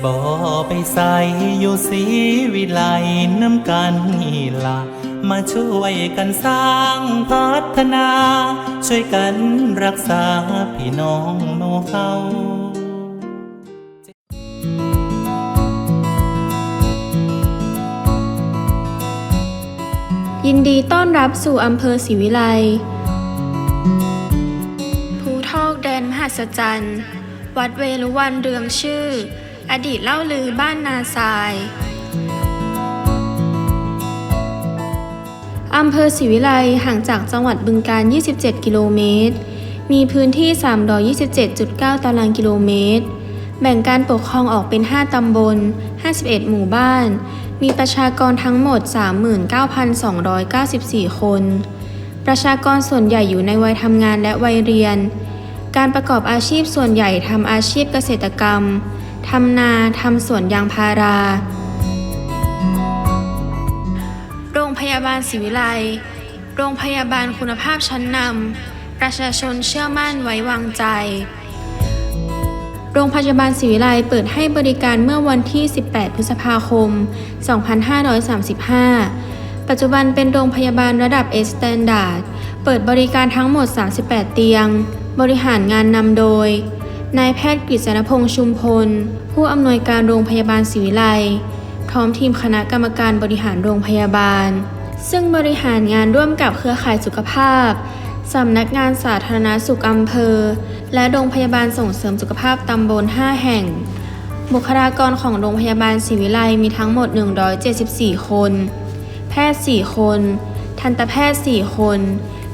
สิบอไปใส่อยู่สีวิไลน้ำกันนี่ละมาช่วยกันสร้างพัฒนา ช่วยกันรักษาพี่น้องโนเฮายินดีต้อนรับสู่อำเภอศรีวิไลภูทอกแดนมหัศจรรย์ วัดเวรุวันเรืองชื่อ อดีตเล่าลือบ้านนาทรายอำเภอศรีวิไลห่างจากจังหวัดบึงกาฬ 27 กิโลเมตร มีพื้นที่ 327.9 ตารางกิโลเมตร แบ่งการปกครองออกเป็น 5 ตำบล 51 หมู่บ้าน มีประชากรทั้งหมด 39,294 คน ประชากรส่วนใหญ่อยู่ในวัยทำงานและวัยเรียน การประกอบอาชีพส่วนใหญ่ทำอาชีพเกษตรกรรม ทำนาทำสวนยางพารา โรงพยาบาลศรีวิไล โรงพยาบาลคุณภาพชั้นนำ ประชาชนเชื่อมั่นไว้วางใจ โรงพยาบาลศรีวิไลเปิดให้บริการเมื่อวันที่ 18 พฤษภาคม 2535 ปัจจุบันเป็นโรงพยาบาลระดับ A Standard เปิดบริการทั้งหมด 38 เตียง บริหารงานนำโดย นายแพทย์กฤษณพงษ์ชุมพล ผู้อำนวยการโรงพยาบาลศรีวิไลพร้อมทีมคณะกรรมการบริหารโรงพยาบาล ซึ่งบริหารงานร่วมกับเครือข่ายสุขภาพสำนักงานสาธารณสุขอำเภอ และโรงพยาบาลส่งเสริมสุขภาพตำบล 5 แห่ง บุคลากรของโรงพยาบาลศรีวิไลมีทั้งหมด 174 คน แพทย์ 4 คน ทันตแพทย์ 4 คน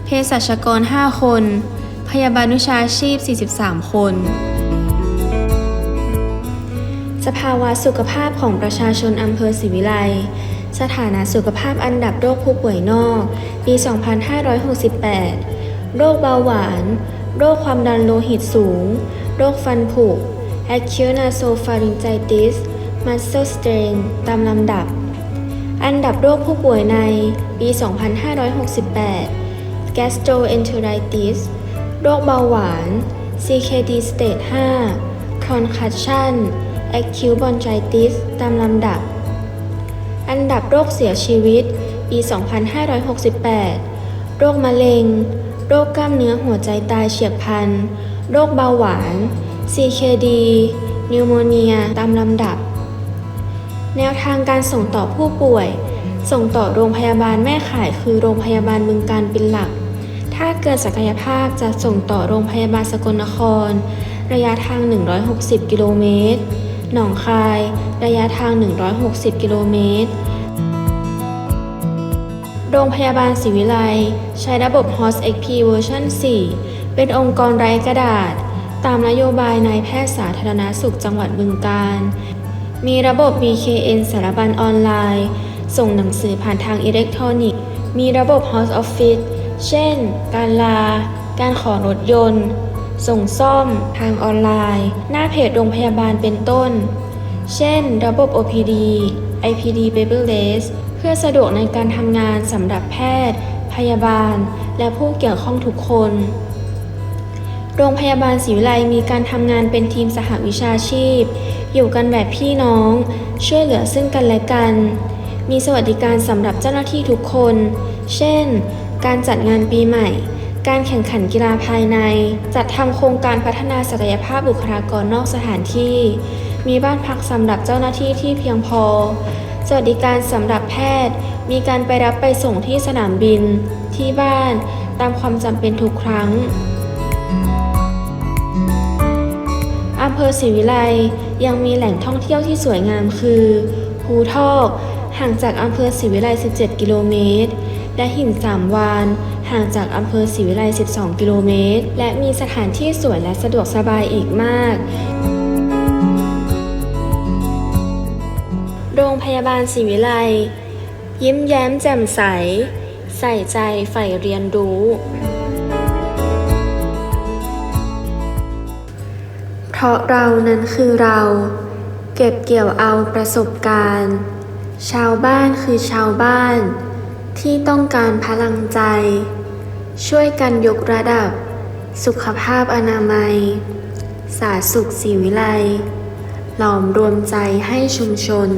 เภสัชกร 5 คน พยาบาลวิชาชีพ 43 คน สภาวะสุขภาพของประชาชนอำเภอศรีวิไลสถานะสุขภาพอันดับโรคผู้ป่วยนอก ปี 2568 โรคเบาหวาน โรคความดันโลหิตสูง โรคฟันผุ acute nasopharyngitis muscle strain ตามลำดับ อันดับโรคผู้ป่วยในปี 2568 gastroenteritis โรคเบาหวาน CKD stage 5 concussion acute bronchitis ตามลำดับ อันดับโรคเสียชีวิต ปี 2568 โรคมะเร็ง โรคกล้ามเนื้อหัวใจตายเฉียบพลัน โรคเบาหวาน CKD นิวโมเนีย ตามลำดับ แนวทางการส่งต่อผู้ป่วย ส่งต่อโรงพยาบาลแม่ข่ายคือโรงพยาบาลบึงการเป็นหลัก ถ้าเกิดศักยภาพจะส่งต่อโรงพยาบาลสกลนคร ระยะทาง 160 กิโลเมตร หนองคาย ระยะทาง 160 กิโลเมตร โรงพยาบาลศรีวิไลใช้ระบบ HOS XP เวอร์ชัน4 เป็นองค์กรไร้กระดาษ ตามนโยบายนายแพทย์สาธารณสุขจังหวัดบึงกาฬ มีระบบ BKN สารบัญออนไลน์ ส่งหนังสือผ่านทางอิเล็กทรอนิกส์ มีระบบ House Office เช่น การลา การขอรถยนต์ ส่งซ่อม ทางออนไลน์ หน้าเพจโรงพยาบาลเป็นต้น เช่น ระบบ OPD IPD Paperless เพื่อสะดวกในการทำงานสำหรับแพทย์ พยาบาล และผู้เกี่ยวข้องทุกคน โรงพยาบาลศรีวิไลมีการทำงานเป็นทีมสหวิชาชีพ อยู่กันแบบพี่น้อง ช่วยเหลือซึ่งกันและกัน มีสวัสดิการสำหรับเจ้าหน้าที่ทุกคน เช่น การจัดงานปีใหม่ การแข่งขันกีฬาภายใน จัดทำโครงการพัฒนาศักยภาพบุคลากรนอกสถานที่ มีบ้านพักสำหรับเจ้าหน้าที่ที่เพียงพอ สวัสดิการสำหรับแพทย์ มีการไปรับไปส่งที่สนามบิน ที่บ้าน ตามความจำเป็นทุกครั้งอำเภอศรีวิไลยังมีแหล่งท่องเที่ยวที่สวยงามคือภูทอก ห่างจากอำเภอศรีวิไล 17 กิโลเมตร และหินสามวานห่างจากอำเภอศรีวิไล 12 กิโลเมตร และมีสถานที่สวยและสะดวกสบายอีกมาก โรงพยาบาลศรีวิไล ยิ้มแย้มแจ่มใส ใส่ใจใฝ่เรียนรู้ เพราะเรานั้นคือเรา เก็บเกี่ยวเอาประสบการณ์ ชาวบ้านคือชาวบ้าน ที่ต้องการพลังใจ ช่วยกันยกระดับ สุขภาพอนามัย สาธารณสุขสีวิไลหลอมรวมใจให้ชุมชน